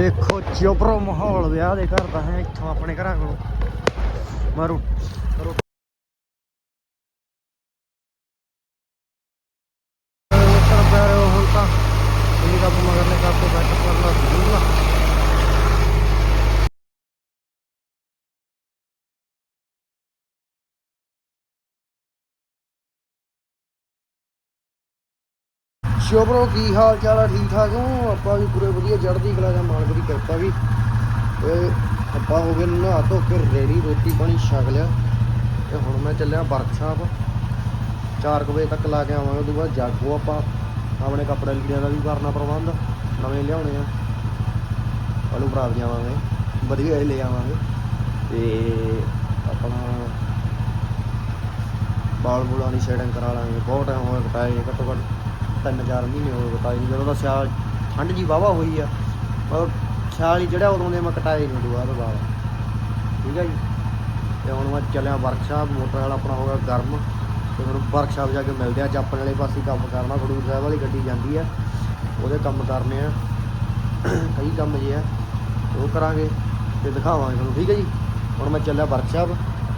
ਦੇਖੋ ਚੋਪਰੋ ਮਾਹੌਲ ਵਿਆਹ ਦੇ ਘਰ ਦਾ ਹੈ ਇੱਥੋਂ ਆਪਣੇ ਘਰਾਂ ਕੋਲੋਂ। ਮਾਰੂ ਹੁਣ ਤਾਂ ਇਹ ਕੱਪ ਮਗਰਲੇ ਕੱਪ ਤੋਂ ਬੈਠ ਕਰਨਾ ਦੂੰਗਾ ਸ਼ੋਬਰੋ ਕੀ ਹਾਲ ਚਾਲ ਆ? ਠੀਕ ਠਾਕ ਹੋ? ਆਪਾਂ ਵੀ ਪੂਰੇ ਵਧੀਆ, ਚੜ੍ਹਦੀ ਕਲਾ ਦਾ ਮਾਲਕ ਦੀ ਕਿਰਪਾ ਵੀ। ਤੇ ਆਪਾਂ ਹੋ ਗਏ ਨਹਾ ਧੋ ਕੇ ਰੈਡੀ ਰੋਟੀ ਪਾਣੀ ਛਕ ਲਿਆ। ਤੇ ਹੁਣ ਮੈਂ ਚੱਲਿਆ ਵਰਕਸ਼ਾਪ 4 ਵਜੇ ਤੱਕ ਲਾ ਕੇ ਆਵਾਂਗੇ ਉਦੋਂ ਬਾਅਦ ਜਾਗੋ ਆਪਾਂ। ਆਪਣੇ ਕੱਪੜੇ ਲੀੜਿਆਂ ਦਾ ਵੀ ਕਰਨਾ ਪ੍ਰਬੰਧ। ਨਵੇਂ ਲਿਆਉਣੇ ਆ। ਆਲੂ ਭਰਾ ਜਾਵਾਂਗੇ ਵਧੀਆ ਹੀ ਲੈ ਆਵਾਂਗੇ। ਤੇ ਆਪਣਾ ਬਾਲ ਬੁਲਾਂ ਦੀ ਸ਼ੇਡਿੰਗ ਕਰਾ ਲਾਂਗੇ। ਬਹੁਤ ਟਾਈਮ ਹੋਇਆ ਕਟਾਏ ਘੱਟੋ ਘੱਟ। ਤਿੰਨ ਚਾਰ ਮਹੀਨੇ ਹੋਏ ਕਟਾਈ ਨਹੀਂ ਜਦੋਂ ਦਾ ਸਿਆਲ ਠੰਡ ਜੀ ਵਾਵਾ ਹੋਈ ਆ, ਪਰ ਸਿਆਲ ਹੀ ਜਿਹੜਾ ਉਦੋਂ ਦੇ ਮੈਂ ਕਟਾਏ ਨਹੀਂ ਦੁਆ ਤੋਂ ਬਾਅਦ ਠੀਕ ਹੈ ਜੀ? ਤੇ ਹੁਣ ਮੈਂ ਚੱਲਿਆ ਵਰਕਸ਼ਾਪ ਮੋਟਰ ਵਾਲਾ ਆਪਣਾ ਹੋ ਗਿਆ ਗਰਮ, ਤੇ ਹੁਣ ਵਰਕਸ਼ਾਪ ਜਾ ਕੇ ਮਿਲਦੇ ਆ, ਅੱਜ ਵਾਲੇ ਪਾਸੇ ਕੰਮ ਕਰਨਾ, ਖਡੂਰ ਸਾਹਿਬ ਵਾਲੀ ਗੱਡੀ ਜਾਂਦੀ ਆ, ਉਹਦੇ ਕੰਮ ਕਰਨੇ ਆ। ਕਈ ਕੰਮ ਜੇ ਆ, ਉਹ ਕਰਾਂਗੇ, ਤੇ ਦਿਖਾਵਾਂਗੇ ਤੁਹਾਨੂੰ, ਠੀਕ ਹੈ ਜੀ? ਹੁਣ ਮੈਂ ਚੱਲਿਆ ਵਰਕਸ਼ਾਪ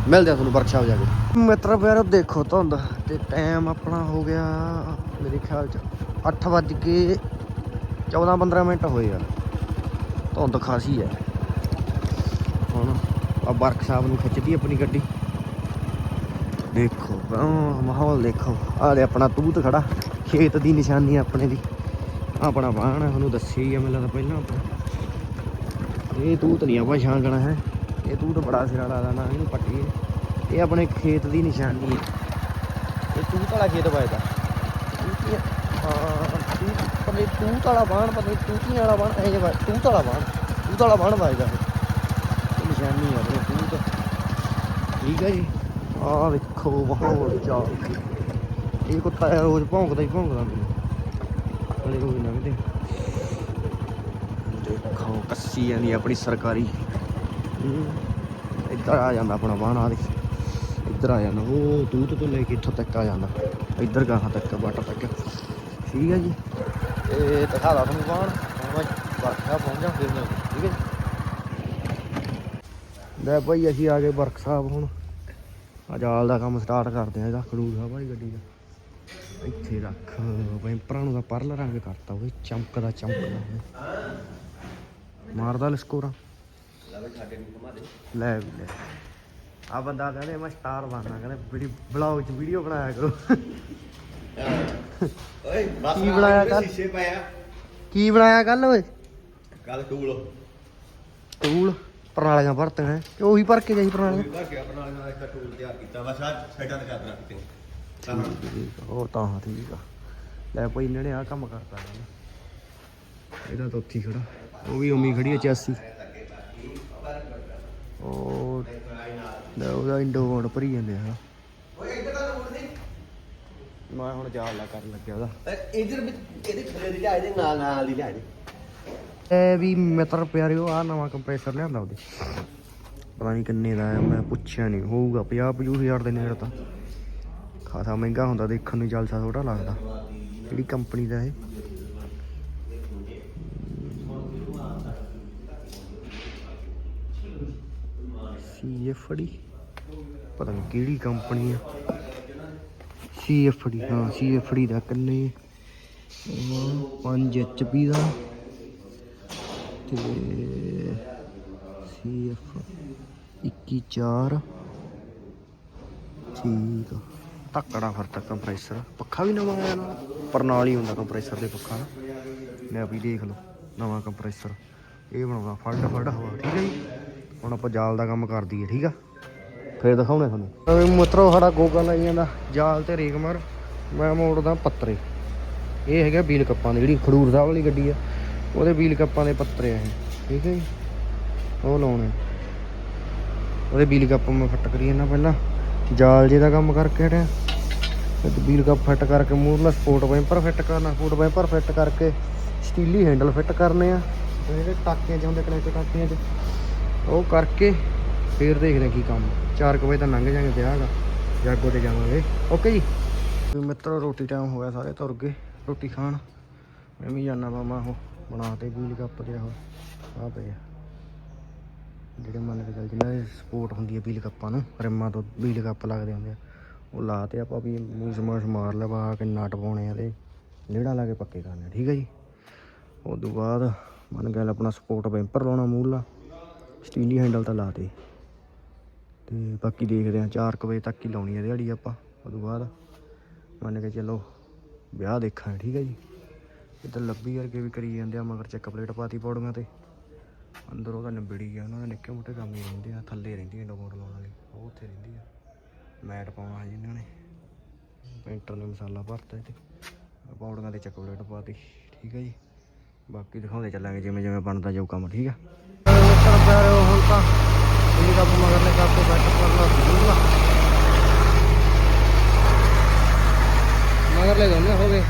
ਮਿਲਦੇ ਆ ਤੁਹਾਨੂੰ ਵਰਕਸ਼ਾਪ ਜਾ ਕੇ। ਮਿੱਤਰ ਪਿਆਰੋ ਦੇਖੋ ਧੁੰਦ ਤੇ ਟਾਈਮ ਆਪਣਾ ਹੋ ਗਿਆ ਮੇਰੇ ਖਿਆਲ ਚ 8 ਵੱਜ ਕੇ 14 15 ਮਿੰਟ ਹੋਏ ਆ। ਧੁੰਦ ਖਾਸੀ ਹੈ ਹੁਣ ਆ ਵਰਕਸ਼ਾਪ ਨੂੰ ਖਿੱਚਦੀ ਆਪਣੀ ਗੱਡੀ। ਦੇਖੋ ਮਾਹੌਲ ਦੇਖੋ। ਆਹ ਦੇ ਆਪਣਾ ਤੂਤ ਖੜਾ, ਖੇਤ ਦੀ ਨਿਸ਼ਾਨੀ ਆਪਣੇ ਦੀ। ਆਪਣਾ ਬਾਣ ਹੈ ਤੁਹਾਨੂੰ ਦੱਸਿਆ ਹੀ ਆ, ਮੈਨੂੰ ਲੱਗਦਾ ਪਹਿਲਾਂ ਆਪਾਂ ਇਹ ਤੂਤ ਨਹੀਂ ਆਪਾਂ ਛਾਂਗਣਾ ਹੈ। ਇਹ ਤੂਤ ਬੜਾ ਸਿਰਾ ਲਾਦਾ ਨਾ ਇਹਨੂੰ ਪੱਟੀਏ ਇਹ। ਆਪਣੇ ਖੇਤ ਦੀ ਨਿਸ਼ਾਨੀ ਹੈ। ਇਹ ਤੂਤ ਵਾਲਾ ਖੇਤ ਤੂਤ ਪਤਾ ਤੂਤ ਵਾਲਾ ਬਾਣ ਪਤਾ ਤੂਤੀਆਂ ਵਾਲਾ ਬਾਣ ਇਹ ਵਾ ਤੂਤ ਵਾਲਾ ਬਾਣ ਤੂਤ ਵਾਲਾ ਬਾਣ ਵੱਜਦਾ ਇਹ। ਨਿਸ਼ਾਨੀ ਹੈ ਆਪਣੇ ਤੂਤ। ਠੀਕ ਹੈ ਜੀ। ਆਹ ਵੇਖੋ ਮਾਹੌਲ ਚਾਲ ਇਹ ਕੁੱਤਾ ਰੋਜ਼ ਭੌਂਕਦਾ ਹੀ ਭੌਂਕਦਾ ਮੈਨੂੰ ਅਲੇ ਰੋਜ਼ ਲੰਘਦੇ। ਦੇਖੋ ਕੱਸੀ ਜਾਂਦੀ ਆਪਣੀ ਸਰਕਾਰੀ। ਇੱਧਰ ਆ ਜਾਂਦਾ ਆਪਣਾ ਬਾਣ ਆ ਦੇ ਇੱਧਰ ਆ ਜਾਂਦਾ। ਉਹ ਤੂਤ ਤੋਂ ਲੈ ਕੇ ਇੱਥੋਂ ਤੱਕ ਆ ਜਾਂਦਾ। ਇੱਧਰ ਗਾਹਾਂ ਤੱਕ ਵੱਟ ਤੱਕ। ਠੀਕ ਹੈ ਜੀ। ਤੇ ਦਿਖਾ ਦਾ ਤੁਹਾਨੂੰ ਬਾਣ ਮੈਂ ਵਰਕਸ਼ਾਪ ਪਹੁੰਚਾਂ ਫਿਰ ਮੈਂ ਠੀਕ ਹੈ ਜੀ। ਲੈ ਭਾਈ, ਅਸੀਂ ਆ ਗਏ ਵਰਕਸ਼ਾਪ ਹੁਣ। ਆ ਜਾਲ ਦਾ ਕੰਮ ਸਟਾਰਟ ਕਰਦੇ ਆ ਇਹਦਾ ਖੜੂਰ ਸਾਹਿਬ ਵਾਲੀ ਗੱਡੀ ਦਾ। ਇੱਥੇ ਰੱਖ। ਵੈਂਪਰਾਂ ਨੂੰ ਦਾ ਪਰਲ ਰੰਗ ਕਰਤਾ। ਉਹ ਚਮਕਦਾ ਚਮਕਦਾ। ਮਾਰਦਾ ਲਸਕੋਰਾ ਲੈ ਵੀ ਲੈ। ਆ ਬੰਦਾ ਕਹਿੰਦੇ ਮੈਂ ਸਟਾਰ ਬਣਨਾ ਕਹਿੰਦੇ ਵੀਡੀਓ ਬਲੌਗ 'ਚ ਵੀਡੀਓ ਬਣਾਇਆ ਕਰੋ। ਓਏ ਬਸ ਕੀ ਬਣਾਇਆ ਕੱਲ੍ਹ? ਸ਼ੀਸ਼ੇ ਪਾਇਆ ਕੀ ਬਣਾਇਆ ਕੱਲ ਓਏ? ਕੱਲ। ਟੂਲ ਟੂਲ ਪ੍ਰਣਾਲੀਆਂ ਭਰਤੀਆਂ ਹੈ ਕਿ ਉਹੀ ਭਰ ਕੇ ਜਾਈ ਕੋਈ ਪ੍ਰਣਾਲੀਆਂ ਭਰ ਕੇ ਆਪਣਾ ਨਾਲ ਇੱਕ ਟੂਲ ਤਿਆਰ ਕੀਤਾ। ਬਸ ਆ ਸਾਈਡਾਂ ਤੇ ਚਾਦਰਾਂ ਕੀਤੀਆਂ ਤਾਂ ਠੀਕ ਆ, ਉਹ ਤਾਂ ਠੀਕ ਆ। ਲੈ ਭਾਈ ਇਹਨਾਂ ਨੇ ਆ ਕੰਮ ਕਰਤਾ ਇਹਦਾ ਤਾਂ ਉੱਥੇ ਹੀ ਖੜਾ। ਉਹ ਵੀ ਉਮੀ ਖੜੀ ਹੈ 84 ਉਹ ਉਹਦਾ ਇੰਡੋ ਮੋਡ ਭਰੀ ਜਾਂਦੇ ਆ। ਓਏ ਇੱਧਰ ਤਾਂ ਟੂਲ ਨਹੀਂ ਮੈਂ ਹੁਣ ਜਾਲ ਲਾ ਕਰਨ ਲੱਗਿਆ ਉਹਦਾ। ਇਧਰ ਵੀ ਇਹਦੇ ਥੱਲੇ ਦੀ ਲਿਆ ਇਹਦੇ ਨਾਲ ਨਾਲ ਦੀ ਲਿਆ ਇਹਦੇ ਇਹ ਵੀ ਮਿੱਤਰ ਪਿਆਰਿਓ ਆ ਨਵਾਂ ਕੰਪਰੈਸਰ ਲਿਆਂਦਾ ਉਹਦੇ। ਪਤਾ ਨਹੀਂ ਕਿੰਨੇ ਦਾ ਹੈ ਮੈਂ ਪੁੱਛਿਆ ਨਹੀਂ ਹੋਊਗਾ 50 50 ਹਜ਼ਾਰ ਦੇ ਨੇੜੇ ਤਾਂ। ਖਾਸਾ ਮਹਿੰਗਾ ਹੁੰਦਾ ਦੇਖਣ ਨੂੰ ਜਲਸਾ ਥੋੜਾ ਲੱਗਦਾ। ਕਿਹੜੀ ਕੰਪਨੀ ਦਾ ਇਹ? ਸੀਐਫਡੀ ਪਤਾ ਨਹੀਂ ਕਿਹੜੀ ਕੰਪਨੀ ਆ। ਸੀਐਫਡੀ ਹਾਂ ਸੀਐਫਡੀ ਦਾ ਕਿੰਨੇ 5 ਐਚਪੀ ਦਾ। ਤੇ ਸੀਐਫ 214 ਠੀਕ ਆ। ਤੱਕੜਾ ਫਿਰ ਕੰਪਰੈਸਰ। ਪੱਖਾ ਵੀ ਨਵਾਂ ਆਇਆ ਨਾਲ ਹੀ ਹੁੰਦਾ ਕੰਪਰੈਸਰ ਦੇ ਪੱਖਾ ਲੈ ਵੀ ਦੇਖ ਲਓ, ਨਵਾਂ ਕੰਪਰੈਸਰ। ਇਹ ਬਣਾਉਂਦਾ, ਫੜ ਫੜ, ਹਵਾ। ਠੀਕ ਹੈ ਜੀ? ਹੁਣ ਆਪਾਂ ਜਾਲ ਦਾ ਕੰਮ ਕਰ ਦਈਏ, ਠੀਕ ਆ? ਫੇਰ ਦਿਖਾਉਣੇ ਤੁਹਾਨੂੰ। ਨਵੇਂ ਸਾਡਾ ਗੋਗਾ ਲਾਈ ਜਾਂਦਾ, ਜਾਲ ਤੇ ਰੇਕ ਮਾਰ। ਮੈਂ ਮੋੜਦਾ ਪੱਤਰੇ। ਇਹ ਹੈਗਾ ਬੀਲ ਕੱਪਾਂ ਦੀ, ਜਿਹੜੀ ਖਡੂਰ ਸਾਹਿਬ ਵਾਲੀ ਗੱਡੀ ਆ, ਉਹਦੇ ਬੀਲ ਕੱਪਾਂ ਦੇ ਪੱਤਰੇ ਆ ਇਹ, ਠੀਕ ਹੈ ਜੀ? ਉਹ ਲਾਉਣੇ ਉਹਦੇ ਬੀਲ ਕੱਪ ਮੈਂ ਫਿੱਟ ਕਰੀ ਜਾਂਦਾ ਪਹਿਲਾਂ। ਜਾਲ ਜੇ ਦਾ ਕੰਮ ਕਰਕੇ ਹਟਿਆ। ਤੇ ਬੀਲ ਕੱਪ ਫਿੱਟ ਕਰਕੇ ਮੂਰਲਾ ਸਪੋਰਟ ਵਾਈਪਰ ਫਿੱਟ ਕਰਨਾ, ਸਪੋਰਟ ਵਾਈਪਰ ਫਿੱਟ ਕਰਕੇ ਸਟੀਲੀ ਹੈਂਡਲ ਫਿੱਟ ਕਰਨੇ ਆ। ਤੇ ਜਿਹੜੇ ਟਾਕੀਆਂ ਚ ਹੁੰਦੇ ਟਾਕੀਆਂ ਚ। ਉਹ ਕਰਕੇ ਫੇਰ ਦੇਖਦੇ ਕੀ ਕੰਮ। 4 ਵਜੇ ਤਾਂ ਲੰਘ ਜਾਾਂਗੇ ਵਿਆਹ ਦਾ। ਜਾਗੋ ਤੇ ਜਾਵਾਂਗੇ। ਓਕੇ ਜੀ? ਵੀ ਮਿੱਤਰੋ, ਰੋਟੀ ਟਾਈਮ ਹੋ ਗਿਆ ਸਾਰੇ ਤੁਰ ਗਏ। ਰੋਟੀ ਖਾਣ। ਮੈਂ ਵੀ ਜਾਣਾ ਮਾਮਾ ਉਹ ਬਣਾ ਤੇ ਵੀਲ ਕੱਪ ਦੇ ਉਹ ਆ ਪਏ ਜਿਹੜੇ ਮੰਨ ਕੇ ਚੱਲ ਜਿਨ੍ਹਾਂ ਦੀ ਸਪੋਰਟ ਹੁੰਦੀ ਹੈ ਵੀਲ ਕੱਪਾਂ ਨੂੰ, ਰਿਮਾਂ ਤੋਂ ਵੀਲ ਕੱਪ ਲੱਗਦੇ ਹੁੰਦੇ ਆ। ਉਹ ਲਾ ਤੇ ਆਪਾਂ ਵੀ ਮੂਸ ਮਾਸ ਮਾਰ ਲਵਾ ਵਾ ਕੇ ਨਟ ਪਾਉਣੇ ਆ ਤੇ ਜਿਹੜਾ ਲਾ ਕੇ ਪੱਕੇ ਕਰਨੇ ਠੀਕ ਹੈ ਜੀ? ਉਸ ਤੋਂ ਬਾਅਦ ਮੰਨ ਗੱਲ ਆਪਣਾ ਸਪੋਰਟ ਬੈਂਪਰ ਲਾਉਣਾ ਮੂਹਰਲਾ। ਸਟੀਲੀ ਹੈਂਡਲ ਤਾਂ ਲਾ ਤੇ ਤੇ ਬਾਕੀ ਦੇਖਦੇ ਆ 4 ਵਜੇ ਤੱਕ ਹੀ ਲਾਉਣੀ ਹੈ ਦਿਹਾੜੀ ਆਪਾਂ ਉਸ ਤੋਂ ਬਾਅਦ। ਮੰਨ ਕੇ ਚੱਲੋ, ਵਿਆਹ ਦੇਖਾਂ ਠੀਕ ਹੈ ਜੀ? ਇੱਧਰ ਲੱਭੀ ਵਰਗੇ ਵੀ ਕਰੀ ਜਾਂਦੇ ਆ, ਮਗਰ ਚੈੱਕ ਪਲੇਟ ਪਾਤੀ ਪੌੜੀਆਂ ਤੇ। ਅੰਦਰ ਉਹਦਾ ਨਿਬੜੀ ਗਿਆ ਉਹਨਾਂ ਦੇ ਨਿੱਕੇ ਮੋਟੇ ਕੰਮ ਹੀ ਰਹਿੰਦੇ ਆ, ਥੱਲੇ ਰਹਿੰਦੀ ਹੈ ਡੋਰ ਲਾਉਣ ਵਾਲੀ, ਉਹ ਉੱਥੇ ਰਹਿੰਦੀ ਆ। ਮੈਟ ਪਾਉਣਾ ਜੀ ਇਹਨਾਂ ਨੇ। ਪੇਂਟਰ ਨੇ ਮਸਾਲਾ ਭਰਤਾ ਤੇ ਪੌੜੀਆਂ ਤੇ ਚੈੱਕ ਪਲੇਟ ਪਾਤੀ, ਠੀਕ ਹੈ ਜੀ? ਬਾਕੀ ਦਿਖਾਉਂਦੇ ਚੱਲਾਂਗੇ ਜਿਵੇਂ ਜਿਵੇਂ ਬਣਦਾ ਜਾਊ ਕੰਮ, ਠੀਕ ਆ? ਕਰ ਪਿਆਰੇ ਹੁਣ ਤਾਂ। ਇਹ ਕੰਮ ਮਗਰ ਨੇ ਕਾਪੇ ਬੈਠ ਮਗਰ ਲੈ ਦੋਨੇ ਹੋ ਗਏ।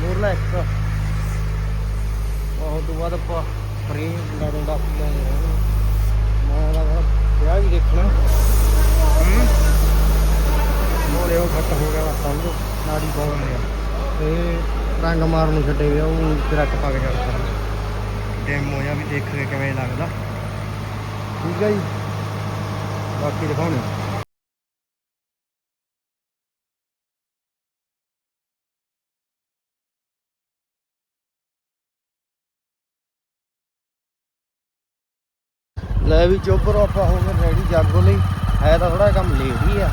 ਮੂਰਲਾ ਇੱਕ। ਉਹ ਤੋਂ ਬਾਅਦ ਆਪਾਂ ਫਰੇਮ ਲਾ ਦੋਂਦਾ ਪੀਆਂ ਮੈਂ ਦਾ ਵਿਆਹ ਵੀ ਦੇਖਣਾ। ਮੋਰੇ ਉਹ ਘੱਟ ਹੋ ਗਿਆ ਸਮਝੋ। ਨਾੜੀ ਪਾਉਣ ਲਿਆ ਤੇ ਰੰਗ ਮਾਰਨ ਨੂੰ ਛੱਡੇ ਗਿਆ ਉਹ ਕਰੱਟ ਪਾ ਕੇ ਛੱਡਦਾ ਡੈਮੋ ਜਾਂ ਵੀ ਦੇਖ ਕੇ ਕਿਵੇਂ ਲੱਗਦਾ। ਠੀਕ ਹੈ ਜੀ। ਬਾਕੀ ਦਿਖਾਉਣੇ ਲੈ ਵੀ ਚੋਪਰ ਆਪਾਂ ਹੋ ਗਏ ਰੈਡੀ ਜਾਗੋ ਲਈ। ਹੈ ਤਾਂ ਥੋੜਾ ਕੰਮ ਲੇਟ ਹੀ ਆ।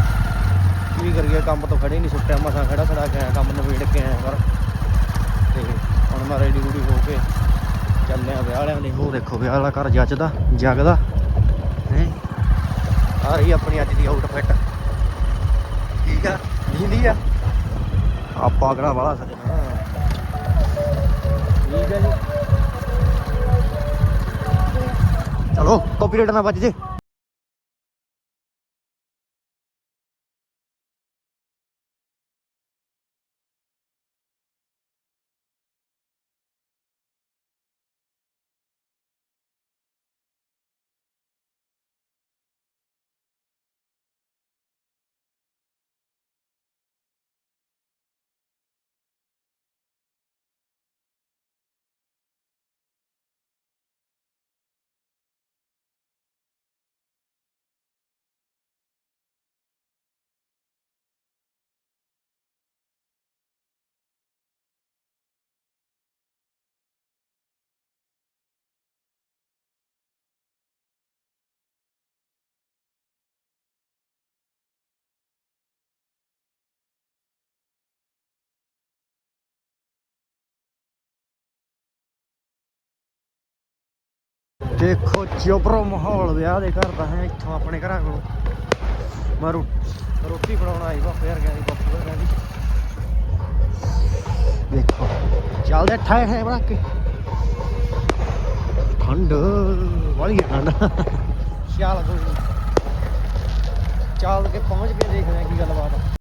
ਕੀ ਕਰੀਏ, ਕੰਮ ਤੋਂ ਖੜੇ ਨਹੀਂ ਸੁੱਟਿਆ। ਮਸਾਂ ਖੜਾ ਖੜਾ ਕੇ ਕੰਮ ਨਵੇੜ ਕੇ ਆਇਆ ਪਰ ਤੇ ਹੁਣ ਮੈਂ ਰੈਡੀ ਰੂਡੀ ਹੋ ਕੇ ਚੱਲੇ ਆ ਵਿਆਹ ਵਾਲਿਆਂ ਦੇ ਉਹ ਦੇਖੋ ਵਿਆਹ ਵਾਲਾ ਘਰ ਜੱਜਦਾ ਜਗਦਾ। ਹੈ? ਆ ਰਹੀ ਆਪਣੀ ਅੱਜ ਦੀ ਆਊਟਫਿਟ ਠੀਕ ਆ? ਨੀਂਦੀ ਆ? ਆਪਾਂ ਕਿਹੜਾ ਵਾਲਾ ਸਜਣਾ? ਠੀਕ ਹੈ ਜੀ। ਚਲੋ ਕਾਪੀਰਾਈਟ ਨਾ ਵੱਜ ਜੇ। ਦੇਖੋ ਚੋਪਰੋ ਮਾਹੌਲ, ਵਿਆਹ ਦੇ ਘਰ ਦਾ ਹੈ ਇੱਥੋਂ ਆਪਣੇ ਘਰਾਂ ਕੋਲ। ਮੈਂ ਰੋਟੀ ਬਣਾਉਣ ਆਈ, ਬਾਪੂ ਯਾਰ ਕਹਿੰਦੀ, ਬਾਪੂ ਯਾਰ ਕਹਿੰਦੀ। ਦੇਖੋ, ਚੱਲਦੇ ਠਾਏ ਹੈ ਬਣਾ ਕੇ। ਠੰਡ, ਵਾਲੀ ਠੰਡ। ਚੱਲ ਕੋਈ ਚੱਲ ਕੇ ਪਹੁੰਚ ਕੇ ਦੇਖਦੇ ਆ ਕੀ ਗੱਲਬਾਤ ਆ।